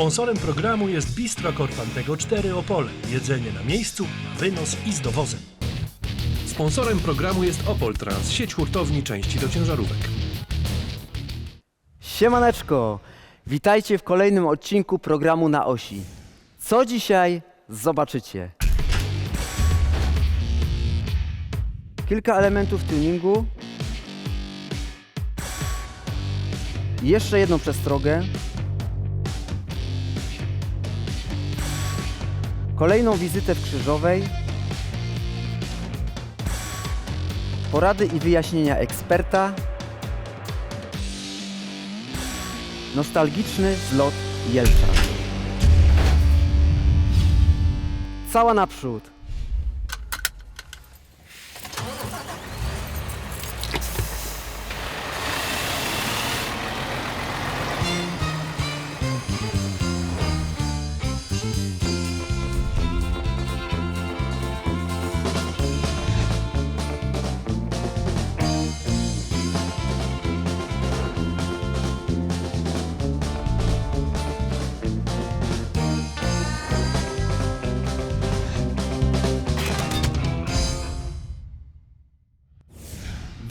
Sponsorem programu jest Bistro Korfantego 4 Opole. Jedzenie na miejscu, na wynos i z dowozem. Sponsorem programu jest Opol Trans, sieć hurtowni części do ciężarówek. Siemaneczko! Witajcie w kolejnym odcinku programu na osi. Co dzisiaj zobaczycie? Kilka elementów tuningu. Jeszcze jedną przestrogę. Kolejną wizytę w Krzyżowej. Porady i wyjaśnienia eksperta. Nostalgiczny zlot Jelcza. Cała naprzód.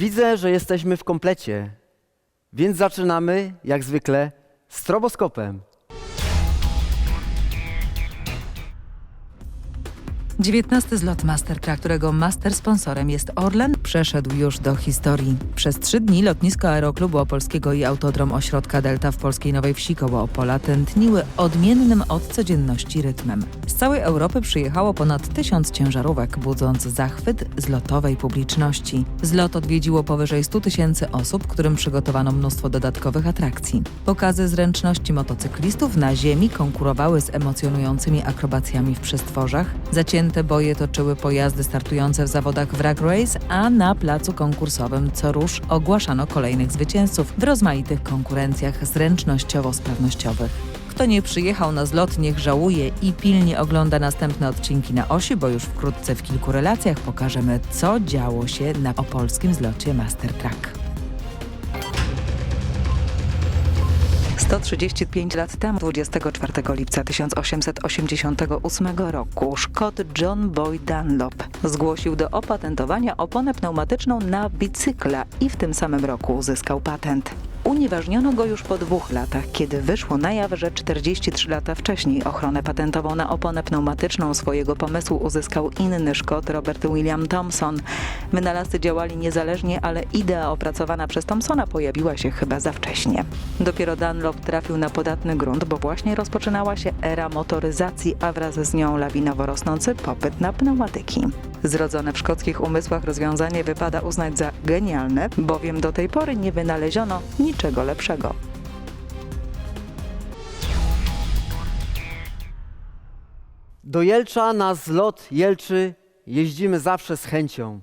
Widzę, że jesteśmy w komplecie, więc zaczynamy, jak zwykle, stroboskopem. 19 zlot Mastertra, którego master sponsorem jest Orlen, przeszedł już do historii. Przez trzy dni lotnisko Aeroklubu Opolskiego i Autodrom Ośrodka Delta w polskiej Nowej Wsi koło Opola tętniły odmiennym od codzienności rytmem. Z całej Europy przyjechało ponad tysiąc ciężarówek, budząc zachwyt zlotowej publiczności. Zlot odwiedziło powyżej 100 tysięcy osób, którym przygotowano mnóstwo dodatkowych atrakcji. Pokazy zręczności motocyklistów na ziemi konkurowały z emocjonującymi akrobacjami w przestworzach. Zacięte boje toczyły pojazdy startujące w zawodach Wrag Race, a na placu konkursowym co rusz ogłaszano kolejnych zwycięzców w rozmaitych konkurencjach zręcznościowo-sprawnościowych. Kto nie przyjechał na zlot, niech żałuje i pilnie ogląda następne odcinki na osi, bo już wkrótce w kilku relacjach pokażemy, co działo się na opolskim zlocie Master 135 lat temu, 24 lipca 1888 roku, Szkot John Boy Dunlop zgłosił do opatentowania oponę pneumatyczną na bicykla i w tym samym roku uzyskał patent. Unieważniono go już po dwóch latach, kiedy wyszło na jaw, że 43 lata wcześniej ochronę patentową na oponę pneumatyczną swojego pomysłu uzyskał inny Szkot Robert William Thompson. Wynalazcy działali niezależnie, ale idea opracowana przez Thompsona pojawiła się chyba za wcześnie. Dopiero Dunlop trafił na podatny grunt, bo właśnie rozpoczynała się era motoryzacji, a wraz z nią lawinowo rosnący popyt na pneumatyki. Zrodzone w szkockich umysłach rozwiązanie wypada uznać za genialne, bowiem do tej pory nie wynaleziono niczego lepszego. Do Jelcza na zlot Jelczy jeździmy zawsze z chęcią.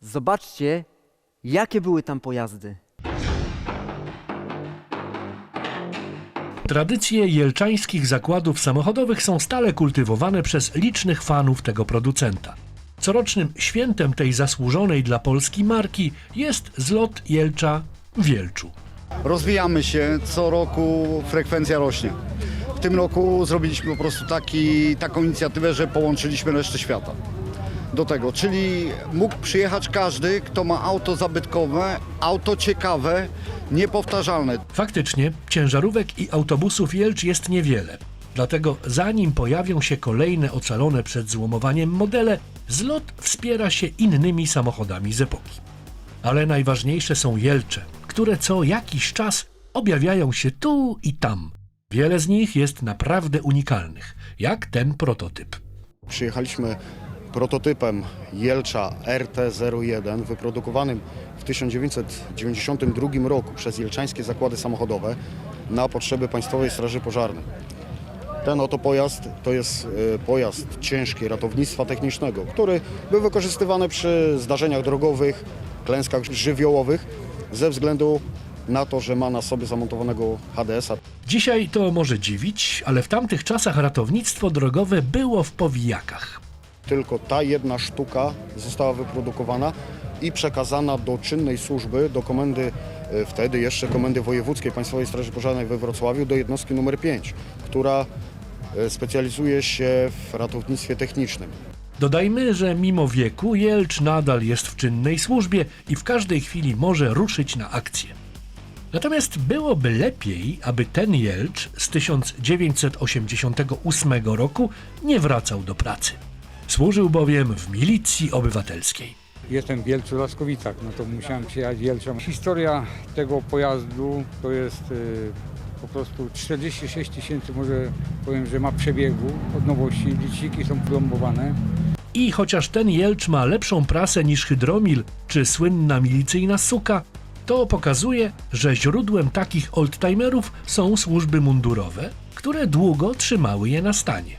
Zobaczcie, jakie były tam pojazdy. Tradycje jelczańskich zakładów samochodowych są stale kultywowane przez licznych fanów tego producenta. Corocznym świętem tej zasłużonej dla Polski marki jest zlot Jelcza Wielczu. Rozwijamy się, co roku frekwencja rośnie. W tym roku zrobiliśmy po prostu taki, taką inicjatywę, że połączyliśmy resztę świata do tego. Czyli mógł przyjechać każdy, kto ma auto zabytkowe, auto ciekawe, niepowtarzalne. Faktycznie, ciężarówek i autobusów Jelcz jest niewiele. Dlatego zanim pojawią się kolejne ocalone przed złomowaniem modele, zlot wspiera się innymi samochodami z epoki. Ale najważniejsze są Jelcze, które co jakiś czas objawiają się tu i tam. Wiele z nich jest naprawdę unikalnych, jak ten prototyp. Przyjechaliśmy prototypem Jelcza RT01, wyprodukowanym w 1992 roku przez Jelczańskie Zakłady Samochodowe na potrzeby Państwowej Straży Pożarnej. Ten oto pojazd to jest e, pojazd ciężki ratownictwa technicznego, który był wykorzystywany przy zdarzeniach drogowych, klęskach żywiołowych ze względu na to, że ma na sobie zamontowanego HDS-a. Dzisiaj to może dziwić, ale w tamtych czasach ratownictwo drogowe było w powijakach. Tylko ta jedna sztuka została wyprodukowana i przekazana do czynnej służby, do komendy, e, wtedy jeszcze Komendy Wojewódzkiej Państwowej Straży Pożarnej we Wrocławiu, do jednostki numer 5, która e, specjalizuje się w ratownictwie technicznym. Dodajmy, że mimo wieku Jelcz nadal jest w czynnej służbie i w każdej chwili może ruszyć na akcję. Natomiast byłoby lepiej, aby ten Jelcz z 1988 roku nie wracał do pracy. Służył bowiem w milicji obywatelskiej. Jestem w Wielcu Laskowicach, no to musiałem przyjechać Wielczą. Historia tego pojazdu to jest y, po prostu 46 tysięcy, może powiem, że ma przebiegu od nowości, liczniki są plombowane. I chociaż ten Jelcz ma lepszą prasę niż Hydromil czy słynna milicyjna suka, to pokazuje, że źródłem takich oldtimerów są służby mundurowe, które długo trzymały je na stanie.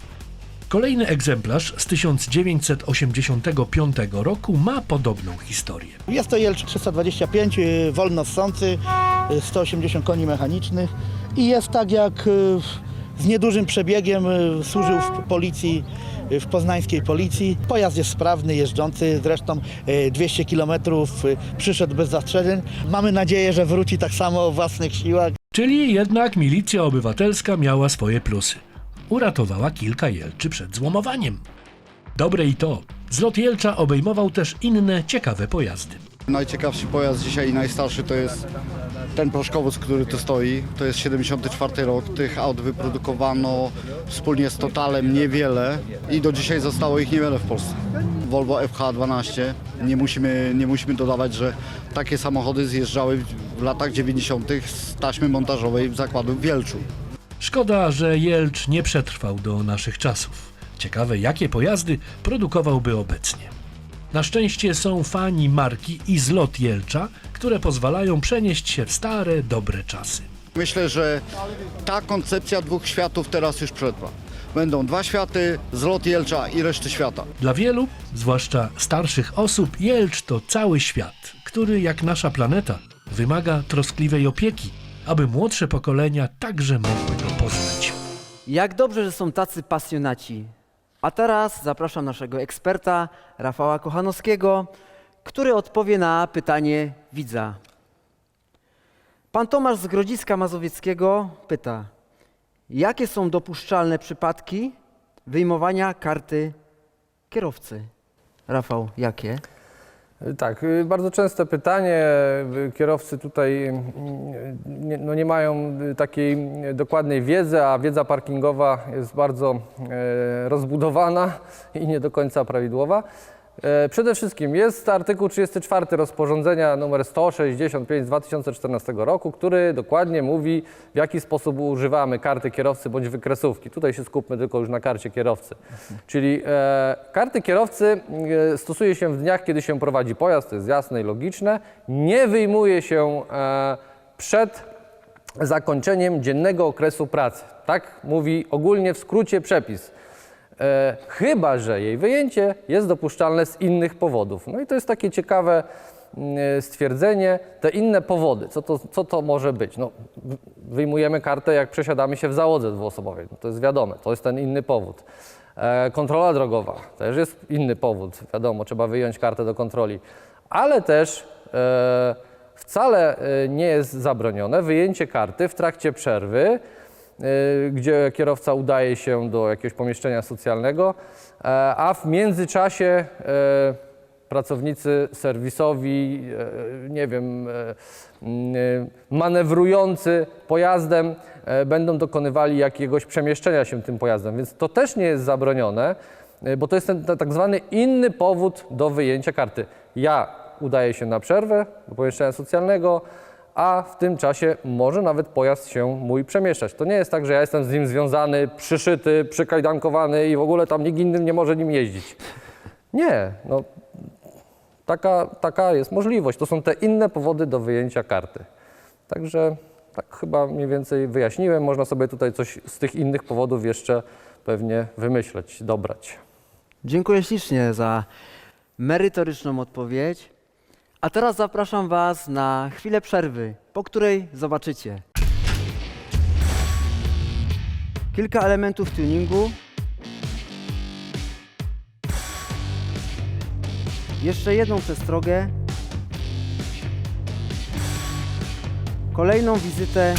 Kolejny egzemplarz z 1985 roku ma podobną historię. Jest to Jelcz 325, y, wolno ssący, y, 180 koni mechanicznych i jest tak jak y, z niedużym przebiegiem y, służył w policji, y, w poznańskiej policji. Pojazd jest sprawny, jeżdżący, zresztą y, 200 km przyszedł bez zastrzeżeń. Mamy nadzieję, że wróci tak samo o własnych siłach. Czyli jednak milicja obywatelska miała swoje plusy. Uratowała kilka Jelczy przed złomowaniem. Dobre i to, zlot Jelcza obejmował też inne ciekawe pojazdy. Najciekawszy pojazd dzisiaj i najstarszy to jest ten proszkowóz, który tu stoi. To jest 74 rok. Tych aut wyprodukowano wspólnie z Totalem niewiele i do dzisiaj zostało ich niewiele w Polsce. Volvo FH12. Nie musimy, nie musimy dodawać, że takie samochody zjeżdżały w latach 90. z taśmy montażowej w zakładu w Wielczu. Szkoda, że Jelcz nie przetrwał do naszych czasów. Ciekawe, jakie pojazdy produkowałby obecnie. Na szczęście są fani marki i zlot Jelcza, które pozwalają przenieść się w stare, dobre czasy. Myślę, że ta koncepcja dwóch światów teraz już przetrwa. Będą dwa światy, zlot Jelcza i reszty świata. Dla wielu, zwłaszcza starszych osób, Jelcz to cały świat, który, jak nasza planeta, wymaga troskliwej opieki, aby młodsze pokolenia także mogły go poznać. Jak dobrze, że są tacy pasjonaci. A teraz zapraszam naszego eksperta, Rafała Kochanowskiego, który odpowie na pytanie widza. Pan Tomasz z Grodziska Mazowieckiego pyta, jakie są dopuszczalne przypadki wyjmowania karty kierowcy? Rafał, jakie? Tak, y, bardzo częste pytanie. Y, Kierowcy tutaj mm, nie, no nie mają y, takiej dokładnej wiedzy, a wiedza parkingowa jest bardzo rozbudowana i nie do końca prawidłowa. E, Przede wszystkim jest artykuł 34 rozporządzenia nr 165 z 2014 roku, który dokładnie mówi, w jaki sposób używamy karty kierowcy bądź wykresówki. Tutaj się skupmy tylko już na karcie kierowcy. Czyli e, karty kierowcy e, stosuje się w dniach, kiedy się prowadzi pojazd, to jest jasne i logiczne. Nie wyjmuje się e, przed zakończeniem dziennego okresu pracy. Tak mówi ogólnie w skrócie przepis. E, chyba, że jej wyjęcie jest dopuszczalne z innych powodów. No i to jest takie ciekawe mm, stwierdzenie. Te inne powody, co to, co to może być? No, wyjmujemy kartę, jak przesiadamy się w załodze dwuosobowej. No, to jest wiadome, to jest ten inny powód. E, kontrola drogowa też jest inny powód. Wiadomo, trzeba wyjąć kartę do kontroli. Ale też e, wcale e, nie jest zabronione wyjęcie karty w trakcie przerwy, gdzie kierowca udaje się do jakiegoś pomieszczenia socjalnego, e, a w międzyczasie e, pracownicy serwisowi, e, nie wiem, manewrujący pojazdem będą dokonywali jakiegoś przemieszczenia się tym pojazdem, więc to też nie jest zabronione, bo to jest ten tak zwany inny powód do wyjęcia karty. Ja udaję się na przerwę do pomieszczenia socjalnego, a w tym czasie może nawet pojazd się mój przemieszczać. To nie jest tak, że ja jestem z nim związany, przyszyty, przykajdankowany i w ogóle tam nikt inny nie może nim jeździć. Nie, no taka, taka jest możliwość. To są te inne powody do wyjęcia karty. Także tak chyba mniej więcej wyjaśniłem. Można sobie tutaj coś z tych innych powodów jeszcze pewnie wymyśleć, dobrać. Dziękuję ślicznie za merytoryczną odpowiedź. A teraz zapraszam Was na chwilę przerwy, po której zobaczycie kilka elementów tuningu, jeszcze jedną przestrogę, kolejną wizytę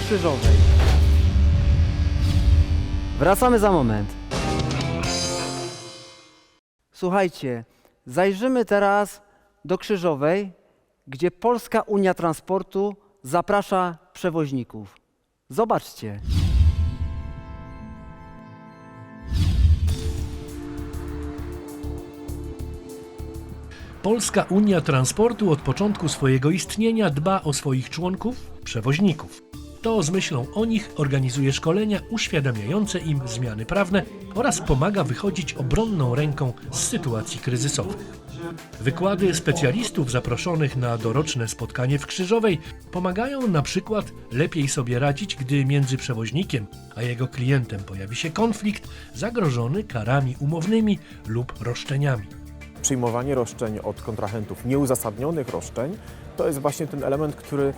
krzyżowej. Wracamy za moment. Słuchajcie, zajrzymy teraz do Krzyżowej, gdzie Polska Unia Transportu zaprasza przewoźników. Zobaczcie. Polska Unia Transportu od początku swojego istnienia dba o swoich członków, przewoźników. To z myślą o nich organizuje szkolenia uświadamiające im zmiany prawne oraz pomaga wychodzić obronną ręką z sytuacji kryzysowych. Wykłady specjalistów zaproszonych na doroczne spotkanie w Krzyżowej pomagają na przykład lepiej sobie radzić, gdy między przewoźnikiem a jego klientem pojawi się konflikt zagrożony karami umownymi lub roszczeniami. przyjmowanie roszczeń od kontrahentów, nieuzasadnionych roszczeń, to jest właśnie ten element, który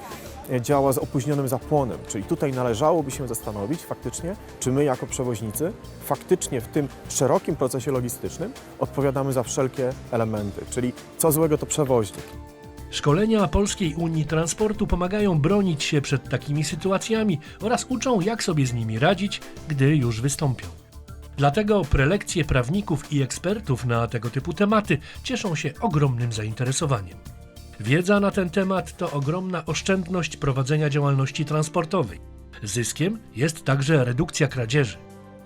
działa z opóźnionym zapłonem. Czyli tutaj należałoby się zastanowić faktycznie, czy my jako przewoźnicy faktycznie w tym szerokim procesie logistycznym odpowiadamy za wszelkie elementy. Czyli co złego to przewoźnik. Szkolenia Polskiej Unii Transportu pomagają bronić się przed takimi sytuacjami oraz uczą, jak sobie z nimi radzić, gdy już wystąpią. Dlatego prelekcje prawników i ekspertów na tego typu tematy cieszą się ogromnym zainteresowaniem. Wiedza na ten temat to ogromna oszczędność prowadzenia działalności transportowej. Zyskiem jest także redukcja kradzieży.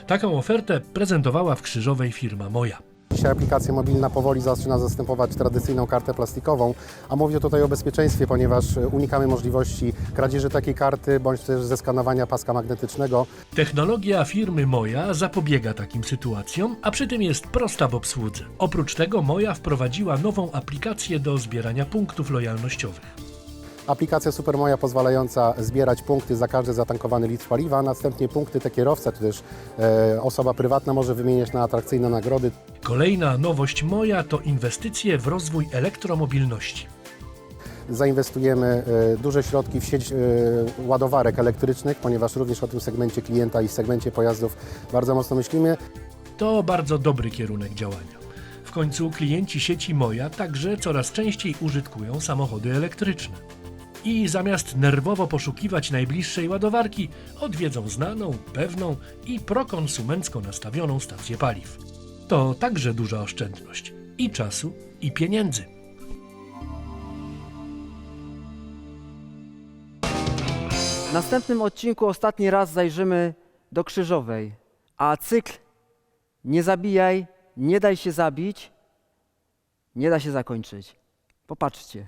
Taką ofertę prezentowała w Krzyżowej firma Moja. Dzisiaj aplikacja mobilna powoli zaczyna zastępować tradycyjną kartę plastikową, a mówię tutaj o bezpieczeństwie, ponieważ unikamy możliwości kradzieży takiej karty bądź też zeskanowania paska magnetycznego. Technologia firmy Moja zapobiega takim sytuacjom, a przy tym jest prosta w obsłudze. Oprócz tego Moja wprowadziła nową aplikację do zbierania punktów lojalnościowych. Aplikacja Supermoja pozwalająca zbierać punkty za każdy zatankowany litr paliwa, a następnie punkty te kierowca, czy też e, osoba prywatna może wymieniać na atrakcyjne nagrody. Kolejna nowość Moja to inwestycje w rozwój elektromobilności. Zainwestujemy e, duże środki w sieć e, ładowarek elektrycznych, ponieważ również o tym segmencie klienta i segmencie pojazdów bardzo mocno myślimy. To bardzo dobry kierunek działania. W końcu klienci sieci Moja także coraz częściej użytkują samochody elektryczne. I zamiast nerwowo poszukiwać najbliższej ładowarki, odwiedzą znaną, pewną i prokonsumencko nastawioną stację paliw. To także duża oszczędność i czasu, i pieniędzy. W następnym odcinku ostatni raz zajrzymy do Krzyżowej, a cykl Nie zabijaj, nie daj się zabić, nie da się zakończyć. Popatrzcie.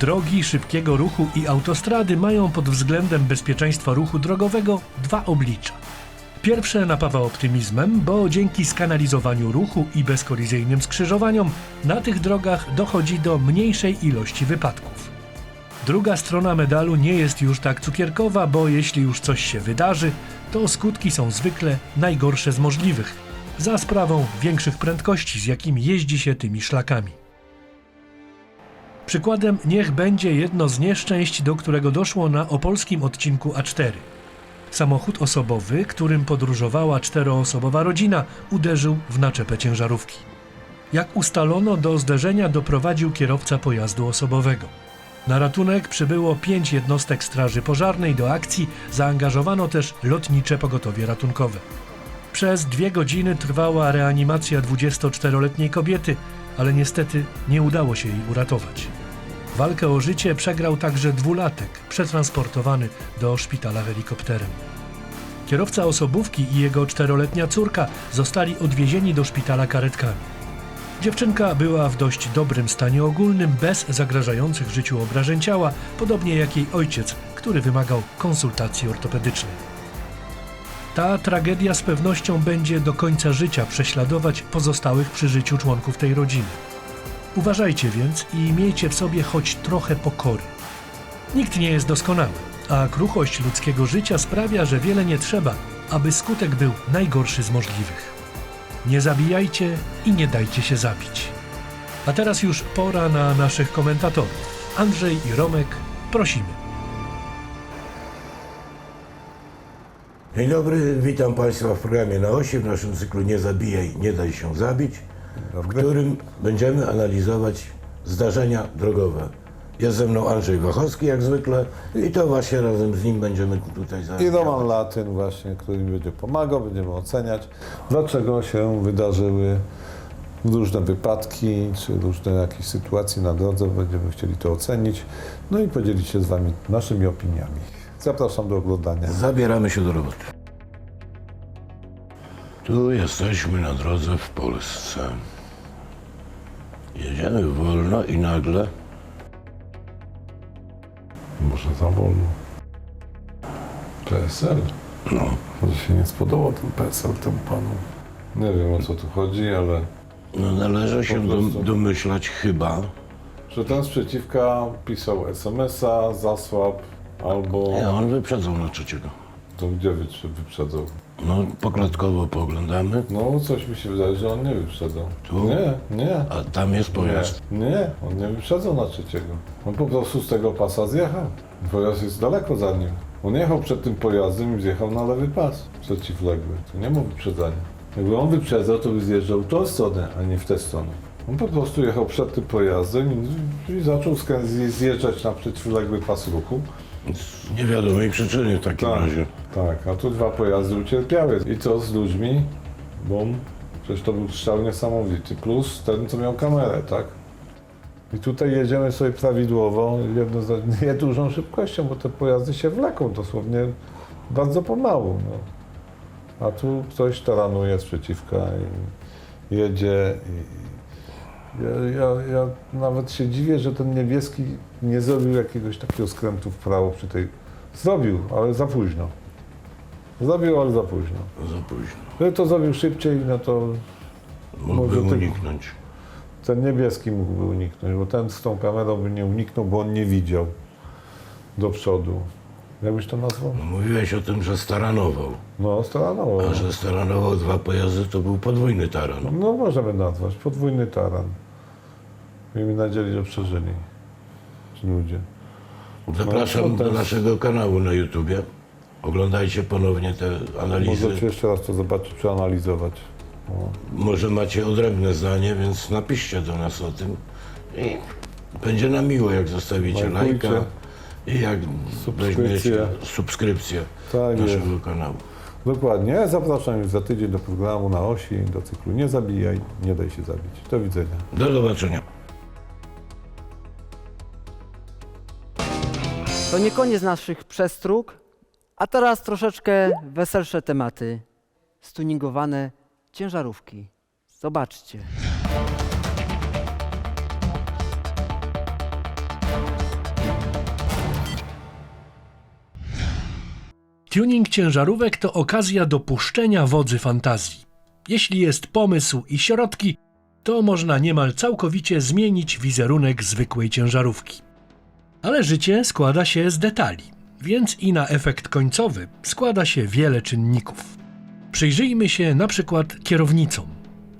Drogi szybkiego ruchu i autostrady mają pod względem bezpieczeństwa ruchu drogowego dwa oblicza. Pierwsze napawa optymizmem, bo dzięki skanalizowaniu ruchu i bezkolizyjnym skrzyżowaniom na tych drogach dochodzi do mniejszej ilości wypadków. Druga strona medalu nie jest już tak cukierkowa, bo jeśli już coś się wydarzy, to skutki są zwykle najgorsze z możliwych, za sprawą większych prędkości, z jakimi jeździ się tymi szlakami. Przykładem niech będzie jedno z nieszczęść, do którego doszło na opolskim odcinku A4. Samochód osobowy, którym podróżowała czteroosobowa rodzina, uderzył w naczepę ciężarówki. Jak ustalono, do zderzenia doprowadził kierowca pojazdu osobowego. Na ratunek przybyło pięć jednostek Straży Pożarnej, do akcji zaangażowano też lotnicze pogotowie ratunkowe. Przez dwie godziny trwała reanimacja 24-letniej kobiety, ale niestety nie udało się jej uratować. Walkę o życie przegrał także dwulatek, przetransportowany do szpitala helikopterem. Kierowca osobówki i jego czteroletnia córka zostali odwiezieni do szpitala karetkami. Dziewczynka była w dość dobrym stanie ogólnym, bez zagrażających życiu obrażeń ciała, podobnie jak jej ojciec, który wymagał konsultacji ortopedycznej. Ta tragedia z pewnością będzie do końca życia prześladować pozostałych przy życiu członków tej rodziny. Uważajcie więc i miejcie w sobie choć trochę pokory. Nikt nie jest doskonały, a kruchość ludzkiego życia sprawia, że wiele nie trzeba, aby skutek był najgorszy z możliwych. Nie zabijajcie i nie dajcie się zabić. A teraz już pora na naszych komentatorów. Andrzej i Romek, prosimy. Dzień dobry, witam Państwa w programie na osi, w naszym cyklu Nie zabijaj, nie daj się zabić, w którym będziemy analizować zdarzenia drogowe. Jest ze mną Andrzej Wachowski jak zwykle i to właśnie razem z nim będziemy tutaj. I Roman Latyn właśnie, który mi będzie pomagał, będziemy oceniać, dlaczego się wydarzyły różne wypadki, czy różne jakieś sytuacje na drodze, będziemy chcieli to ocenić, no i podzielić się z Wami naszymi opiniami. Zapraszam do oglądania. Zabieramy się do roboty. Tu jesteśmy na drodze w Polsce. Jedziemy wolno i nagle Może za wolno. PSL? No. Może się nie spodobał ten PSL temu panu. Nie wiem o co tu chodzi, ale no należy się prostu. domyślać chyba, że ten z przeciwka pisał SMS-a, zasłab, albo... nie, on wyprzedzał na trzeciego. To gdzie wyprze- wyprzedzał? No poklatkowo pooglądamy, No, coś mi się wydaje, że on nie wyprzedzał. Tu? Nie, nie. a tam jest pojazd. Nie, nie, on nie wyprzedzał na trzeciego. On po prostu z tego pasa zjechał. Pojazd jest daleko za nim. On jechał przed tym pojazdem i zjechał na lewy pas przeciwległy. To nie ma wyprzedzania. Jakby on wyprzedzał, to by zjeżdżał w tą stronę, a nie w tę stronę. On po prostu jechał przed tym pojazdem i, i zaczął zjeżdżać na przeciwległy pas ruchu. Z niewiadomej przyczyny w takim Tak. razie. Tak, a tu dwa pojazdy ucierpiały. I co z ludźmi? Bum. Przecież to był strzał niesamowity. Plus ten, co miał kamerę, tak? I tutaj jedziemy sobie prawidłowo, jedno za, nie dużą szybkością, bo te pojazdy się wleką dosłownie bardzo pomału. No. A tu ktoś taranuje z przeciwka i jedzie. I ja, ja, ja nawet się dziwię, że ten niebieski nie zrobił jakiegoś takiego skrętu w prawo przy tej... Zrobił, ale za późno. Zrobił, ale za późno. Za późno. Gdyby to zrobił szybciej, no to Mógłby Może ty- uniknąć. ten niebieski mógłby uniknąć, bo ten z tą kamerą by nie uniknął, bo on nie widział do przodu. Jak byś to nazwał? No, mówiłeś o tym, że staranował. No, staranował. A że staranował dwa pojazdy, to był podwójny taran. No, możemy nazwać. Podwójny taran. Miejmy nadzieję, że przeżyli ci ludzie. Zapraszam No, do naszego kanału na YouTubie. Oglądajcie ponownie te analizy. Możecie jeszcze raz to zobaczyć, przeanalizować. No. Może macie odrębne zdanie, więc napiszcie do nas o tym. I będzie nam miło, jak zostawicie Lajkujcie. lajka i jak Subskrypcję. weźmiecie subskrypcję Tak jest. naszego kanału. Dokładnie. Zapraszam już za tydzień do programu na osi, do cyklu Nie zabijaj, nie daj się zabić. Do widzenia. Do zobaczenia. To nie koniec naszych przestróg, a teraz troszeczkę weselsze tematy. Stuningowane ciężarówki. Zobaczcie. Tuning ciężarówek to okazja do puszczenia wodzy fantazji. Jeśli jest pomysł i środki, to można niemal całkowicie zmienić wizerunek zwykłej ciężarówki. Ale życie składa się z detali, więc i na efekt końcowy składa się wiele czynników. Przyjrzyjmy się na przykład kierownicom.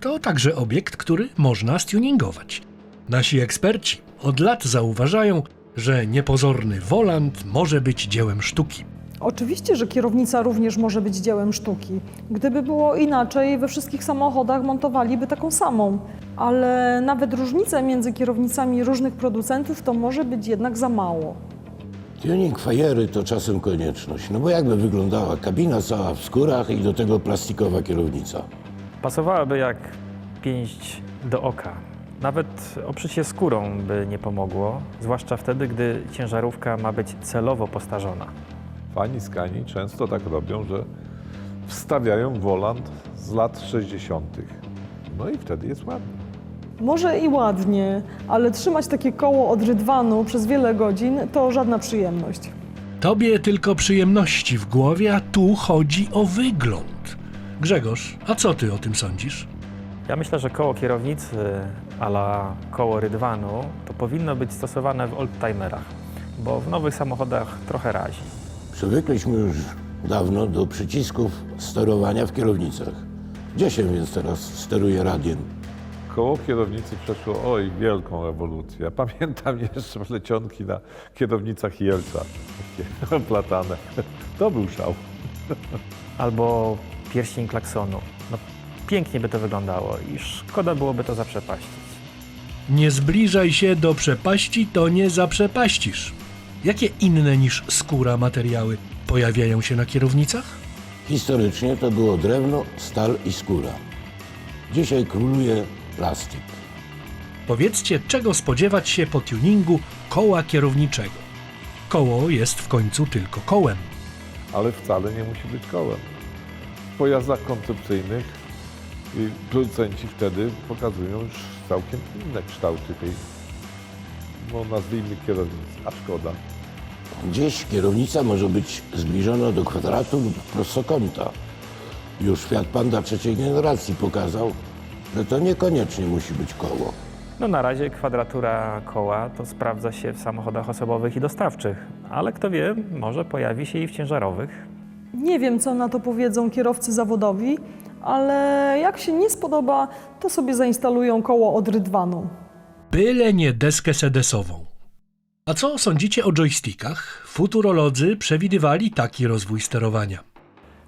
To także obiekt, który można stuningować. Nasi eksperci od lat zauważają, że niepozorny wolant może być dziełem sztuki. Oczywiście, że kierownica również może być dziełem sztuki. Gdyby było inaczej, we wszystkich samochodach montowaliby taką samą. Ale nawet różnice między kierownicami różnych producentów to może być jednak za mało. Tuning fajery to czasem konieczność, no bo jakby wyglądała kabina cała w skórach i do tego plastikowa kierownica. Pasowałaby jak pięść do oka. Nawet obszycie skórą by nie pomogło, zwłaszcza wtedy, gdy ciężarówka ma być celowo postarzona. Fani skani często tak robią, że wstawiają wolant z lat 60. No i wtedy jest ładnie. Może i ładnie, ale trzymać takie koło od rydwanu przez wiele godzin to żadna przyjemność. Tobie tylko przyjemności w głowie, a tu chodzi o wygląd. Grzegorz, a co ty o tym sądzisz? Ja myślę, że koło kierownicy a la koło rydwanu to powinno być stosowane w oldtimerach, bo w nowych samochodach trochę razi. Przywykliśmy już dawno do przycisków sterowania w kierownicach. Gdzie się więc teraz steruje radiem? Koło kierownicy przeszło, oj, wielką rewolucję. Pamiętam jeszcze plecionki na kierownicach Jelca, takie oplatane. To był szał. Albo pierścień klaksonu. No, pięknie by to wyglądało i szkoda byłoby to zaprzepaścić. Nie zbliżaj się do przepaści, to nie zaprzepaścisz. Jakie inne niż skóra materiały pojawiają się na kierownicach? Historycznie to było drewno, stal i skóra. Dzisiaj króluje plastik. Powiedzcie, czego spodziewać się po tuningu koła kierowniczego. Koło jest w końcu tylko kołem. ale wcale nie musi być kołem. W pojazdach koncepcyjnych producenci wtedy pokazują już całkiem inne kształty tej, no nazwijmy kierownicy, a szkoda. Gdzieś kierownica może być zbliżona do kwadratu lub prostokąta. Już Fiat Panda trzeciej generacji pokazał, że to niekoniecznie musi być koło. No na razie kwadratura koła to sprawdza się w samochodach osobowych i dostawczych, ale kto wie, może pojawi się i w ciężarowych. Nie wiem, co na to powiedzą kierowcy zawodowi, ale jak się nie spodoba, to sobie zainstalują koło od rydwanu. Byle nie deskę sedesową. A co sądzicie o joystickach? Futurolodzy przewidywali taki rozwój sterowania.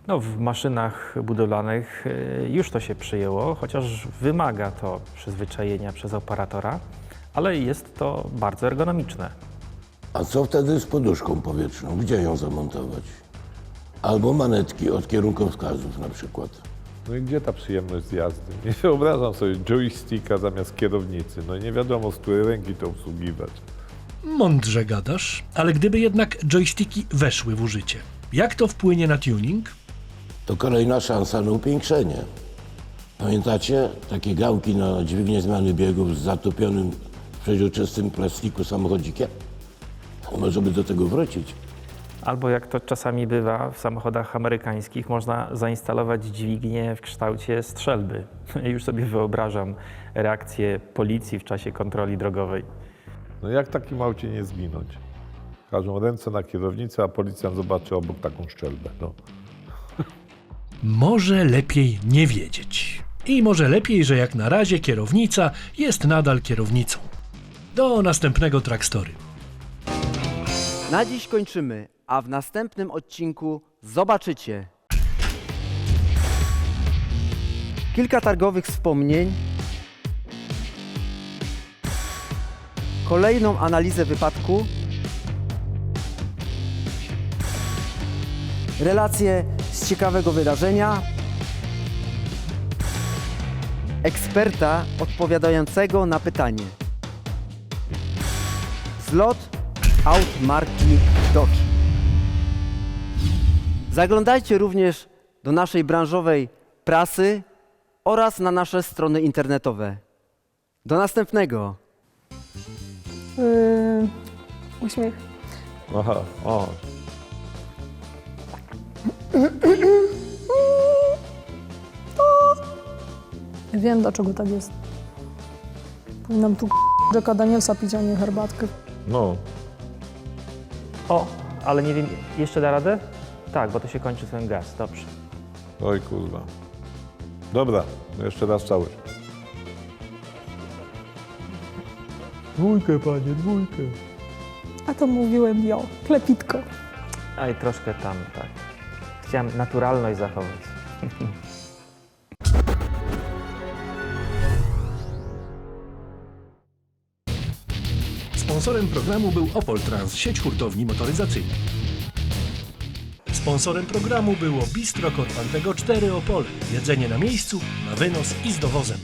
No, w maszynach budowlanych y, już to się przyjęło, chociaż wymaga to przyzwyczajenia przez operatora, ale jest to bardzo ergonomiczne. A co wtedy z poduszką powietrzną? Gdzie ją zamontować? Albo manetki od kierunkowskazów na przykład. No i gdzie ta przyjemność z jazdy? Nie wyobrażam sobie joysticka zamiast kierownicy. No i nie wiadomo, z której ręki to obsługiwać. Mądrze gadasz, ale gdyby jednak joysticki weszły w użycie, jak to wpłynie na tuning? To kolejna szansa na upiększenie. Pamiętacie takie gałki na dźwignię zmiany biegów z zatopionym w przeźroczystym plastiku samochodzikiem? Może by do tego wrócić. Albo jak to czasami bywa w samochodach amerykańskich, można zainstalować dźwignię w kształcie strzelby. Już sobie wyobrażam reakcję policji w czasie kontroli drogowej. No jak takim aucie nie zginąć? Każą ręce na kierownicę, a policjant zobaczy obok taką szczelbę. No. Może lepiej nie wiedzieć. I może lepiej, że jak na razie kierownica jest nadal kierownicą. Do następnego trackstory. Na dziś kończymy, a w następnym odcinku zobaczycie kilka targowych wspomnień, kolejną analizę wypadku, relacje z ciekawego wydarzenia, eksperta odpowiadającego na pytanie. Zlot aut marki. Zaglądajcie również do naszej branżowej prasy oraz na nasze strony internetowe. Do następnego. Yy, uśmiech. Aha, o, Wiem, dlaczego tak jest. Powinnam tu Jacka Danielsa pić, a nie herbatkę. no. O, ale nie wiem, jeszcze da radę? Tak, bo to się kończy ten gaz, dobrze. Oj kurwa. Dobra, jeszcze raz całość. Dwójkę, panie, dwójkę. A to mówiłem ja, klepitko. A i troszkę tam, tak. Chciałem naturalność zachować. Sponsorem programu był Opol Trans, sieć hurtowni motoryzacyjnych. Sponsorem programu było Bistro Korfantego 4 Opole. Jedzenie na miejscu, na wynos i z dowozem.